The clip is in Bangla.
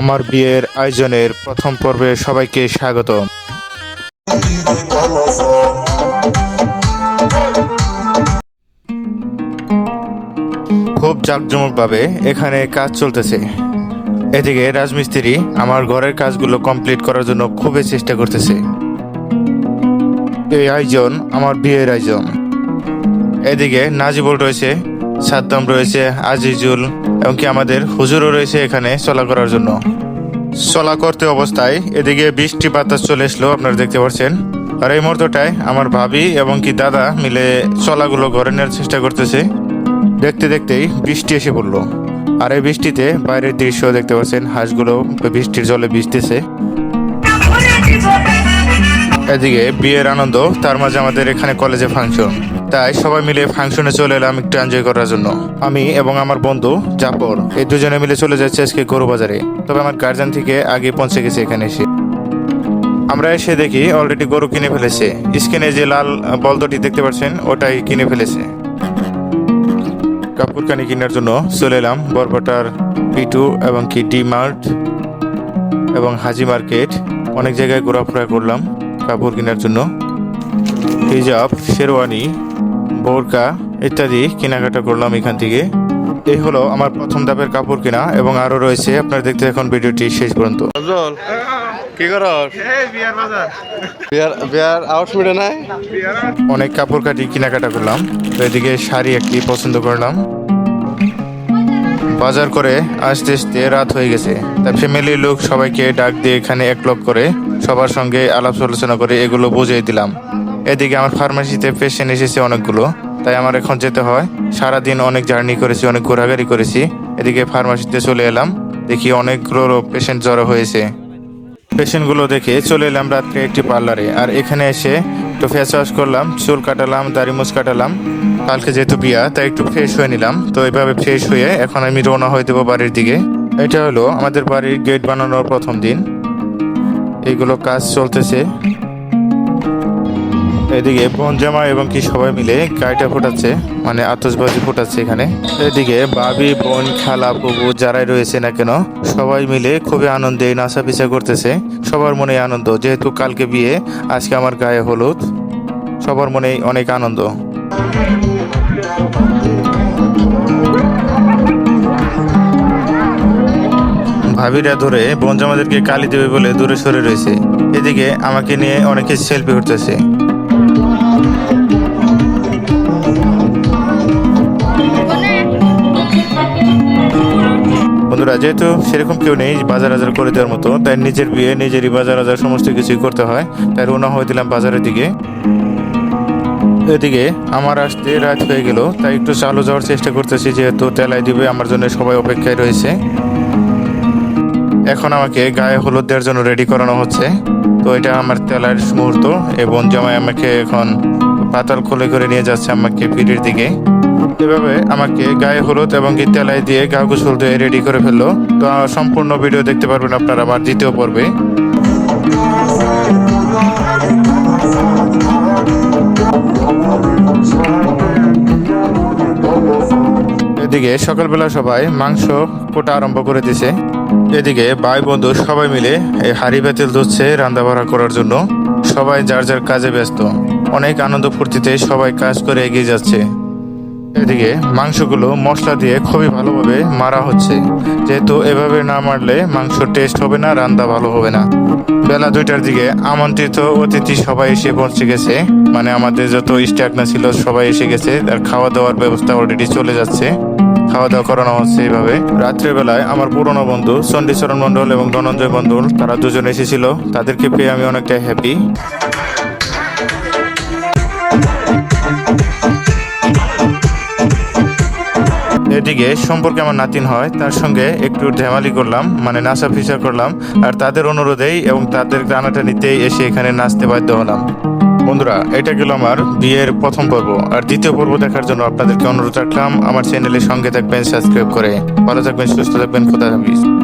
আমার বিয়ের আয়োজনের প্রথম পর্বে সবাইকে স্বাগত। খুব জাঁকজমকভাবে এখানে কাজ চলতেছে। এদিকে রাজমিস্ত্রি আমার ঘরের কাজগুলো কমপ্লিট করার জন্য খুবই চেষ্টা করতেছে। এই আয়োজন আমার বিয়ের আয়োজন। এদিকে নাজিবুল রয়েছে, সাদ্দাম রয়েছে, আজিজুল এমনকি আমাদের হুজুরও রয়েছে এখানে চলা করার জন্য। চলা করতে অবস্থায় এদিকে বৃষ্টি বাতাস চলে আসলো আপনারা দেখতে পাচ্ছেন। আর এই মুহূর্তটায় আমার ভাবি এবং কি দাদা মিলে চলাগুলো ঘরে নেওয়ার চেষ্টা করতেছে। দেখতে দেখতেই বৃষ্টি এসে পড়ল। আর এই বৃষ্টিতে বাইরের দৃশ্য দেখতে পাচ্ছেন, হাঁসগুলো বৃষ্টির জলে ভিজতেছে। এদিকে বিয়ের আনন্দ, তার মাঝে আমাদের এখানে কলেজে ফাংশন। তাই সবাই মিলে ফাংশনে চলে এলাম একটু এনজয় করার জন্য। আমি এবং আমার বন্ধু জাপর এই দুজনে মিলে চলে যাচ্ছে আজকে গরু বাজারে তবে আমার গার্জেন থেকে আগে পৌঁছে গেছে এখানে এসে। আমরা এসে দেখি অলরেডি গরু কিনে ফেলেছে। স্ক্রিনে যে লাল বলদটি দেখতে পাচ্ছেন, ওটাই কিনে ফেলেছে। কাপড় কানি কেনার জন্য চলে এলাম বরবাটার পিটু এবং কি ডি মার্ট এবং হাজি মার্কেট। অনেক জায়গায় ঘোরাফেরা করলাম কাপড় কেনার জন্য। হিজাব, শেরওয়ানি বোরকা ইত্যাদি কেনাকাটা করলাম এখান থেকে। এই হলো আমার প্রথম ধাপের কাপড় কেনা এবং আরও রয়েছে আপনারা দেখতে এখন ভিডিওটি শেষ পর্যন্ত। কি অনেক কাপড় কাটি কেনাকাটা করলাম তো এদিকে শাড়ি একটি পছন্দ করলাম। বাজার করে আসতে আসতে রাত হয়ে গেছে তাই ফ্যামিলির লোক সবাইকে ডাক দিয়ে এখানে এক লক করে সবার সঙ্গে আলাপ আলোচনা করে এগুলো বুঝিয়ে দিলাম। এদিকে আমার ফার্মাসিতে পেশেন্ট এসেছে অনেকগুলো, তাই আমার এখন যেতে হয়। সারাদিন অনেক জার্নি করেছি, অনেক ঘোরাঘুরি করেছি। এদিকে ফার্মাসিতে চলে এলাম, দেখি অনেকগুলো পেশেন্ট জড়ো হয়েছে। পেশেন্টগুলো দেখে চলে এলাম রাত্রে একটি পার্লারে আর এখানে এসে একটু ফেস ওয়াশ করলাম, চুল কাটালাম, দাড়ি মুছ কাটালাম। কালকে যেহেতু বিয়া, তাই একটু ফ্রেশ হয়ে নিলাম। তো এইভাবে ফ্রেশ হয়ে এখন আমি রওনা হয়ে দেবো বাড়ির দিকে। এটা হলো আমাদের বাড়ির গেট বানানোর প্রথম দিন। এইগুলো কাজ চলতেছে। এদিকে বোন জামা এবং কি সবাই মিলে গাড়িটা ফোটাচ্ছে মানে আতসবাজি ফোটাচ্ছে এখানে। এদিকে বাবি বোন, খালা পুবু যারাই রয়েছে না কেন, সবাই মিলে খুবই আনন্দে নাচা পিছা করতেছে। সবার মনে আনন্দ, যেহেতু কালকে বিয়ে, আজকে আমার গায়ে হলুদ। সবার মনে অনেক আনন্দ। ভাবিরা ধরে বোন জামাদেরকে কালি দেবে বলে দূরে সরে রয়েছে। এদিকে আমাকে নিয়ে অনেকে সেলফি করতেছে। বন্ধুরা, যেহেতু সেরকম কেউ নেই বাজার বাজার করে দেওয়ার মতো, তাই নিজের বিয়ে, নিজেরই বাজার বাজার সমস্ত কিছুই করতে হয়, তাই রওনা হয়ে দিলাম বাজারের দিকে। এদিকে আমার আসতে রাত হয়ে গেল, তাই একটু চালু যাওয়ার চেষ্টা করতেছি, যেহেতু তেলাই দিবে, আমার জন্য সবাই অপেক্ষায় রয়েছে। এখন আমাকে গায়ে হলুদ দেওয়ার জন্য রেডি করানো হচ্ছে, তো এটা আমার তেলার মুহূর্ত, এবং জামাই আমাকে এখন পাতাল খুলে করে নিয়ে যাচ্ছে আমাকে পিঠের দিকে। এভাবে আমাকে গায়ে হলুদ এবং কি তেলাই দিয়ে গা গোসল দিয়ে রেডি করে ফেলল। তো সম্পূর্ণ ভিডিও দেখতে পারবেন আপনারা আমার দ্বিতীয় পর্বে। এদিকে সকালবেলা সবাই মাংস কোটা আরম্ভ করে দিছে। এদিকে ভাই বন্ধু সবাই মিলে এই হাড়ি বাতিল ধুচ্ছে রান্না বাড়া করার জন্য। সবাই যার যার কাজে ব্যস্ত। অনেক আনন্দ ফুর্তিতে সবাই কাজ করে এগিয়ে যাচ্ছে। এদিকে মাংসগুলো মশলা দিয়ে খুবই ভালোভাবে মারা হচ্ছে। যেহেতু এভাবে না মারলে মাংস টেস্ট হবে না রান্না ভালো হবে না। বেলা দুইটার দিকে আমন্ত্রিত অতিথি সবাই এসে পৌঁছে গেছে। মানে আমাদের যত স্টাক না ছিল সবাই এসে গেছে। আর খাওয়া দাওয়ার ব্যবস্থা অলরেডি চলে যাচ্ছে। খাওয়া দাওয়া করানো হচ্ছে এইভাবে। রাত্রের বেলায় আমার পুরনো বন্ধু চণ্ডীচরণ মণ্ডল এবং ধনঞ্জয় মণ্ডল, তারা দুজন এসেছিল। তাদেরকে পেয়ে আমি অনেকটা হ্যাপি এদিকে সম্পর্কে আমার নাতিন হয়, তার সঙ্গে একটু ঢেমালি করলাম মানে নাচা ফিসা করলাম, আর তাদের অনুরোধেই এবং তাদের গানাটা নিতেই এসে এখানে নাচতে বাধ্য হলাম। বন্ধুরা, এটা গেল আমার বিয়ের প্রথম পর্ব, আর দ্বিতীয় পর্ব দেখার জন্য আপনাদেরকে অনুরোধ রাখলাম, আমার চ্যানেলের সঙ্গে থাকবেন, সাবস্ক্রাইব করে। ভালো থাকবেন, সুস্থ থাকবেন, খোদা হাফিজ।